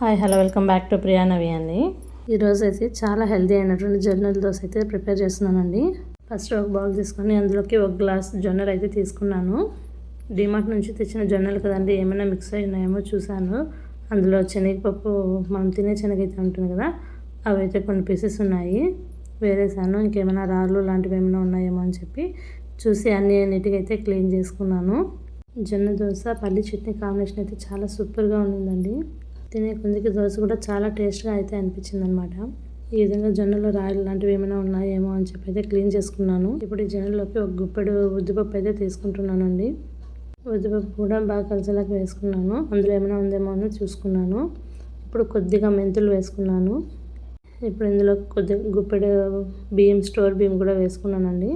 Hi hello welcome back to Priya Navi అండి. ఈరోజు అయితే చాలా హెల్దీ అయినటువంటి జొన్నల దోశ అయితే ప్రిపేర్ చేస్తున్నానండి. ఫస్ట్ ఒక బౌల్ తీసుకొని అందులోకి ఒక గ్లాస్ జొన్నలు అయితే తీసుకున్నాను. డిమార్ట్ నుంచి తెచ్చిన జొన్నలు కదండి ఏమైనా మిక్స్ అయి ఉన్నాయేమో చూశాను. అందులో శనగపప్పు మనం తినే శనగ అయితే ఉంటుంది కదా అవి అయితే కొన్ని పీసెస్ ఉన్నాయి. వేరేసాను ఇంకేమైనా రాళ్ళు లాంటివి ఏమైనా ఉన్నాయేమో అని చెప్పి చూసి అన్ని నీట్గా అయితే క్లీన్ చేసుకున్నాను. జొన్న దోశ పల్లి చట్నీ కాంబినేషన్ అయితే చాలా సూపర్గా ఉండిందండి. తినే కొందికి దోశ కూడా చాలా టేస్ట్గా అయితే అనిపించింది అనమాట ఈ విధంగా జొన్నలో రాయలు లాంటివి ఏమైనా ఉన్నాయేమో అని చెప్పి అయితే క్లీన్ చేసుకున్నాను. ఇప్పుడు ఈ జొన్నలోకి ఒక గుప్పెడు ఉద్దిపప్పు అయితే తీసుకుంటున్నానండి. ఉద్దిపప్పు కూడా బాగా కలిసేలాగా వేసుకున్నాను. అందులో ఏమైనా ఉందేమో అని చూసుకున్నాను. ఇప్పుడు కొద్దిగా మెంతులు వేసుకున్నాను. ఇప్పుడు ఇందులో కొద్దిగా గుప్పెడు బియ్యం స్టోర్ బియ్యం కూడా వేసుకున్నానండి.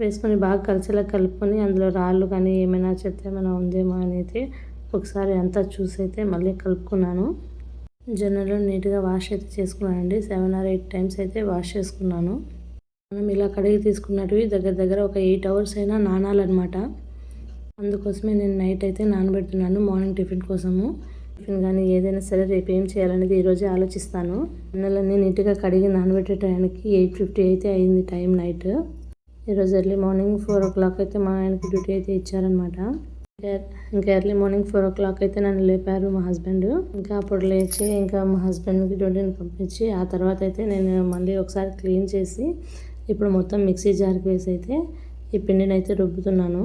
వేసుకొని బాగా కలిసేలా కలుపుకొని అందులో రాళ్ళు కానీ ఏమైనా చెత్త ఏమైనా ఉందేమో అనేది ఒకసారి అంతా చూసి అయితే మళ్ళీ కలుపుకున్నాను. జొన్నలు నీట్గా వాష్ అయితే చేసుకున్నానండి. సెవెన్ ఆర్ ఎయిట్ టైమ్స్ అయితే వాష్ చేసుకున్నాను. మనం ఇలా కడిగి తీసుకున్నట్టు దగ్గర దగ్గర ఒక ఎయిట్ అవర్స్ అయినా నానాలన్నమాట. అందుకోసమే నేను నైట్ అయితే నానబెడుతున్నాను మార్నింగ్ టిఫిన్ కోసము. టిఫిన్ కానీ ఏదైనా సరే రేపు ఏం చేయాలనేది ఈరోజే ఆలోచిస్తాను. జొన్నలన్నీ నీట్గా కడిగి నానబెట్టే టైంకి ఎయిట్ ఫిఫ్టీ అయితే అయింది టైం నైట్. ఈరోజు early morning four o'clock అయితే మా ఆయనకి డ్యూటీ అయితే ఇచ్చారనమాట ఇంకా early morning four o'clock అయితే నన్ను లేపారు మా హస్బెండ్ ఇంకా అప్పుడు లేచి ఇంకా మా హస్బెండ్కి డ్యూటీని పంపించి ఆ తర్వాత అయితే నేను మళ్ళీ ఒకసారి క్లీన్ చేసి ఇప్పుడు మొత్తం మిక్సీ జార్కి వేసి అయితే ఈ పిండిని అయితే రుబ్బుతున్నాను.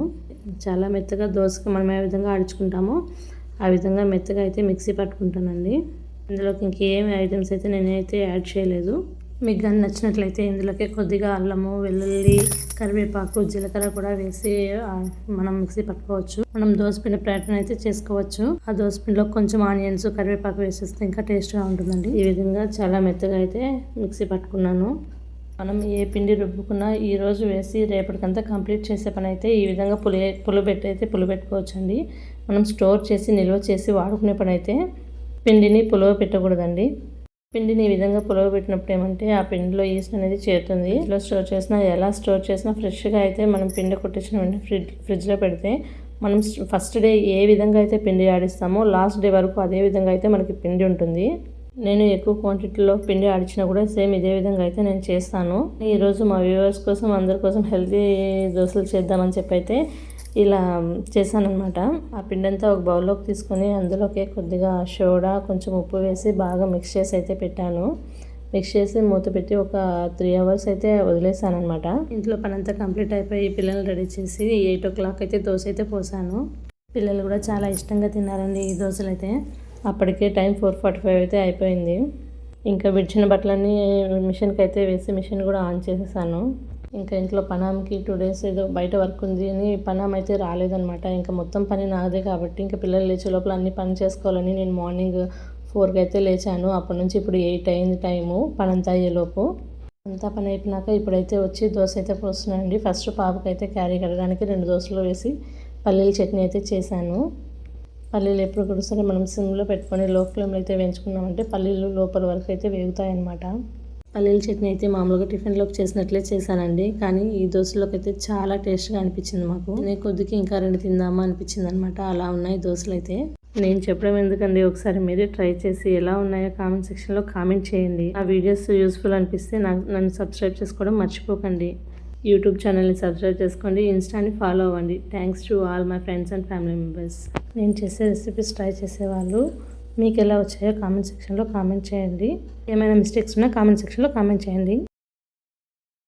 చాలా మెత్తగా దోశకి మనం ఏ విధంగా ఆడుచుకుంటామో ఆ విధంగా మెత్తగా అయితే మిక్సీ పట్టుకుంటానండి. ఇందులోకి ఇంకేమి ఐటమ్స్ అయితే నేనైతే యాడ్ చేయలేదు. మీకు కానీ నచ్చినట్లయితే ఇందులోకి కొద్దిగా అల్లము వెల్లుల్లి కరివేపాకు జీలకర్ర కూడా వేసి మనం మిక్సీ పట్టుకోవచ్చు. మనం దోసపిండి ప్రయత్నం అయితే చేసుకోవచ్చు. ఆ దోసపిండిలో కొంచెం ఆనియన్స్ కరివేపాకు వేసేస్తే ఇంకా టేస్ట్గా ఉంటుందండి. ఈ విధంగా చాలా మెత్తగా అయితే మిక్సీ పట్టుకున్నాను. మనం ఏ పిండి రుబ్బుకున్నా ఈరోజు వేసి రేపటికంతా కంప్లీట్ చేసే పని అయితే ఈ విధంగా పులి పులిబెట్టి అయితే పులిబెట్టుకోవచ్చండి మనం స్టోర్ చేసి నిల్వ చేసి వాడుకునే పని అయితే పిండిని పులువ పెట్టకూడదండి. పిండిని ఈ విధంగా పులవబెట్టినప్పుడు ఏమంటే ఆ పిండిలో ఈస్ట్ అనేది చేరుతుంది. ఇంట్లో స్టోర్ చేసినా ఎలా స్టోర్ చేసినా ఫ్రెష్గా అయితే మనం పిండి కొట్టించిన వెంటనే ఫ్రిడ్జ్ ఫ్రిడ్జ్లో పెడితే మనం ఫస్ట్ డే ఏ విధంగా అయితే పిండి ఆడిస్తామో లాస్ట్ డే వరకు అదే విధంగా అయితే మనకి పిండి ఉంటుంది. నేను ఎక్కువ క్వాంటిటీలో పిండి ఆడిచినా కూడా సేమ్ ఇదే విధంగా అయితే నేను చేస్తాను. ఈరోజు మా వ్యూవర్స్ కోసం అందరి కోసం హెల్తీ దోశలు చేద్దామని చెప్పి అయితే ఇలా చేశానమాట ఆ పిండంతా ఒక బౌల్లోకి తీసుకొని అందులోకి కొద్దిగా సోడా కొంచెం ఉప్పు వేసి బాగా మిక్స్ చేసి అయితే పెట్టాను. మిక్స్ చేసి మూత పెట్టి ఒక త్రీ అవర్స్ అయితే వదిలేసానమాట ఇంట్లో పనంతా కంప్లీట్ అయిపోయి పిల్లల్ని రెడీ చేసి ఎయిట్ ఓ క్లాక్ అయితే దోశ అయితే పోసాను. పిల్లలు కూడా చాలా ఇష్టంగా తిన్నారండి ఈ దోశలు అయితే అప్పటికే టైం ఫోర్ ఫార్టీ ఫైవ్ అయితే అయిపోయింది. ఇంకా విడిచిన బట్టలన్నీ మిషన్కి అయితే వేసి మిషన్ కూడా ఆన్ చేసేసాను. ఇంకా ఇంట్లో పనాంకి టూ డేస్ ఏదో బయట వర్క్ ఉంది అని పనాం అయితే రాలేదనమాట ఇంకా మొత్తం పని నాదే కాబట్టి ఇంకా పిల్లలు లేచే లోపల అన్ని పని చేసుకోవాలని నేను మార్నింగ్ ఫోర్కి అయితే లేచాను. అప్పటి నుంచి ఇప్పుడు ఎయిట్ అయింది టైము పనంతా అయ్యేలోపు అంతా పని అయిపోయినాక ఇప్పుడైతే వచ్చి దోశ అయితే పోస్తున్నానండి. ఫస్ట్ పాపకి అయితే క్యారీ కడగడానికి రెండు దోశలు వేసి పల్లీల చట్నీ అయితే చేశాను. పల్లీలు ఎప్పుడు కూడా సరే మనం సిమ్లో పెట్టుకొని లో ఫ్లేమ్లో అయితే వేయించుకున్నామంటే పల్లీలు లోపల వరకు అయితే వేగుతాయన్నమాట. పల్లీల చట్నీ అయితే మామూలుగా టిఫిన్లోకి చేసినట్లే చేశానండి. కానీ ఈ దోశలోకి అయితే చాలా టేస్ట్గా అనిపించింది మాకు. నేను కొద్దికి ఇంకా రెండు తిందామా అనిపించింది అనమాట అలా ఉన్నాయి దోశలు అయితే నేను చెప్పడం ఎందుకండి? ఒకసారి మీరే ట్రై చేసి ఎలా ఉన్నాయో కామెంట్ సెక్షన్లో కామెంట్ చేయండి. ఆ వీడియోస్ యూస్ఫుల్ అనిపిస్తే నాకు నన్ను సబ్స్క్రైబ్ చేసుకోవడం మర్చిపోకండి. యూట్యూబ్ ఛానల్ని సబ్స్క్రైబ్ చేసుకోండి. ఇన్స్టాని ఫాలో అవ్వండి. Thanks to all my friends and family members. నేను చేసే రెసిపీస్ ట్రై చేసేవాళ్ళు. మీకు ఎలా వచ్చాయో కామెంట్ సెక్షన్లో కామెంట్ చేయండి. ఏమైనా మిస్టేక్స్ ఉన్నా కామెంట్ సెక్షన్లో కామెంట్ చేయండి.